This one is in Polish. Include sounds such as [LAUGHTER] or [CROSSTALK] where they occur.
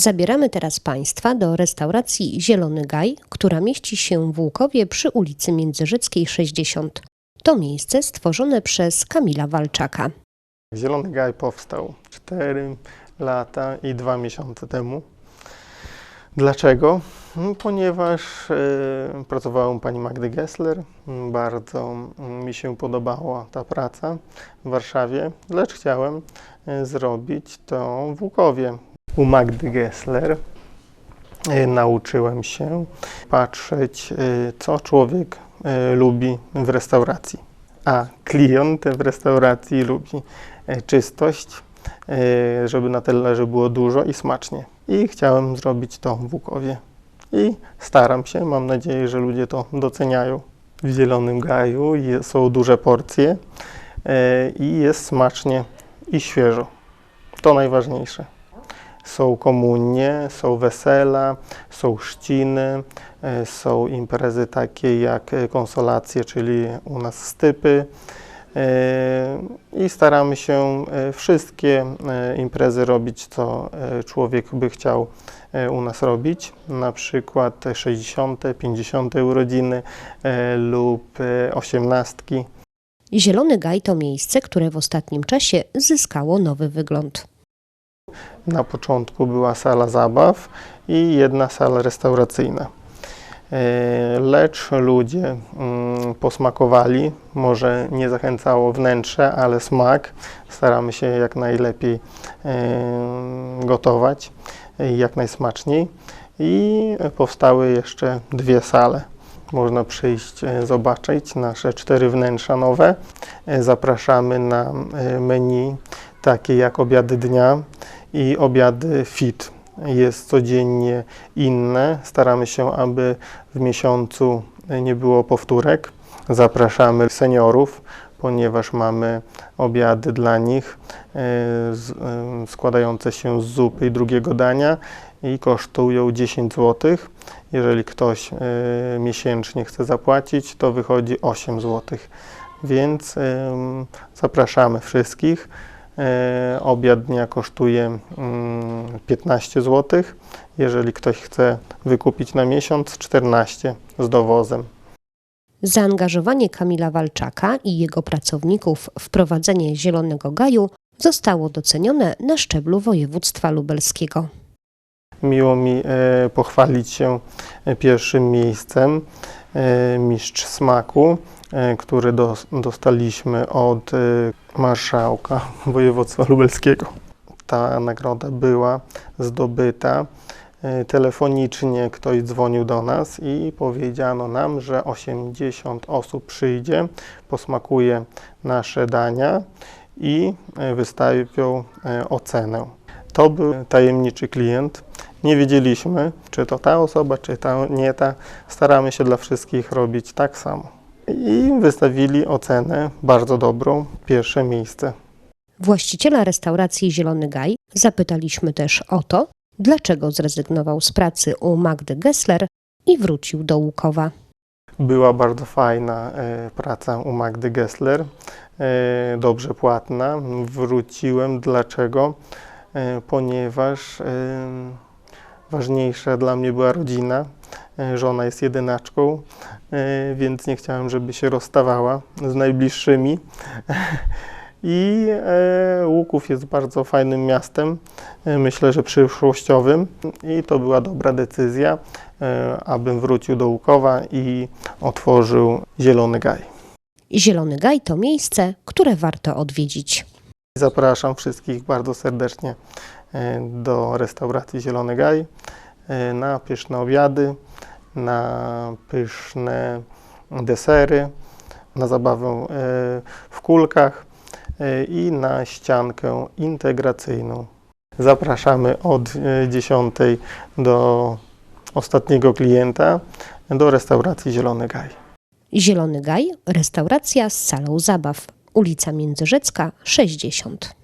Zabieramy teraz Państwa do restauracji Zielony Gaj, która mieści się w Łukowie przy ulicy Międzyrzeckiej 60. To miejsce stworzone przez Kamila Walczaka. Zielony Gaj powstał 4 lata i 2 miesiące temu. Dlaczego? No, Ponieważ e, pracowałem u pani Magdy Gessler. Bardzo mi się podobała ta praca w Warszawie, lecz chciałem e, zrobić to w Łukowie. U Magdy Gessler e, nauczyłem się patrzeć, e, co człowiek e, lubi w restauracji. A klient w restauracji lubi czystość, żeby na talerze było dużo i smacznie. I chciałem zrobić to w Łukowie. I staram się, mam nadzieję, że ludzie to doceniają. W Zielonym Gaju są duże porcje i jest smacznie i świeżo. To najważniejsze. Są komunie, są wesela, są chrzciny, e, są imprezy takie jak e, konsolacje, czyli u nas stypy. E, I staramy się wszystkie imprezy robić, co człowiek by chciał u nas robić, na przykład 60., 50. urodziny lub e, 18. Zielony Gaj to miejsce, które w ostatnim czasie zyskało nowy wygląd. Na początku była sala zabaw i jedna sala restauracyjna. E, Lecz ludzie mm, posmakowali, może nie zachęcało wnętrze, ale smak. Staramy się jak najlepiej e, gotować, e, jak najsmaczniej. I powstały jeszcze dwie sale. Można przyjść, zobaczyć nasze cztery wnętrza nowe. Zapraszamy na menu takie jak obiady dnia i obiady fit. Jest codziennie inne. Staramy się, aby w miesiącu nie było powtórek. Zapraszamy seniorów, ponieważ mamy obiady dla nich e, e, składające się z zupy i drugiego dania i kosztują 10 zł. Jeżeli ktoś e, miesięcznie chce zapłacić, to wychodzi 8 zł. Więc zapraszamy wszystkich. E, Obiad dnia kosztuje mm, 15 zł. Jeżeli ktoś chce wykupić na miesiąc, 14 z dowozem. Zaangażowanie Kamila Walczaka i jego pracowników w prowadzenie Zielonego Gaju zostało docenione na szczeblu województwa lubelskiego. Miło mi e, pochwalić się e, pierwszym miejscem Mistrz Smaku, e, który dos, dostaliśmy od e, marszałka [LAUGHS] województwa lubelskiego. Ta nagroda była zdobyta e, telefonicznie. Ktoś dzwonił do nas i powiedziano nam, że 80 osób przyjdzie, posmakuje nasze dania i e, wystawią e, ocenę. To był tajemniczy klient. Nie wiedzieliśmy, czy to ta osoba, czy ta, nie ta. Staramy się dla wszystkich robić tak samo. I wystawili ocenę bardzo dobrą, pierwsze miejsce. Właściciela restauracji Zielony Gaj zapytaliśmy też o to, dlaczego zrezygnował z pracy u Magdy Gessler i wrócił do Łukowa. Była bardzo fajna e, praca u Magdy Gessler, e, dobrze płatna. Wróciłem. Dlaczego? E, ponieważ e, ważniejsza dla mnie była rodzina. E, żona jest jedynaczką, e, więc nie chciałem, żeby się rozstawała z najbliższymi. [LAUGHS] I e, Łuków jest bardzo fajnym miastem, myślę, że przyszłościowym i to była dobra decyzja, abym wrócił do Łukowa i otworzył Zielony Gaj. Zielony Gaj to miejsce, które warto odwiedzić. Zapraszam wszystkich bardzo serdecznie do restauracji Zielony Gaj e, na pyszne obiady, na pyszne desery, na zabawę e, w kulkach e, i na ściankę integracyjną. Zapraszamy od e, 10 do ostatniego klienta do restauracji Zielony Gaj. Zielony Gaj, restauracja z salą zabaw, ulica Międzyrzecka 60.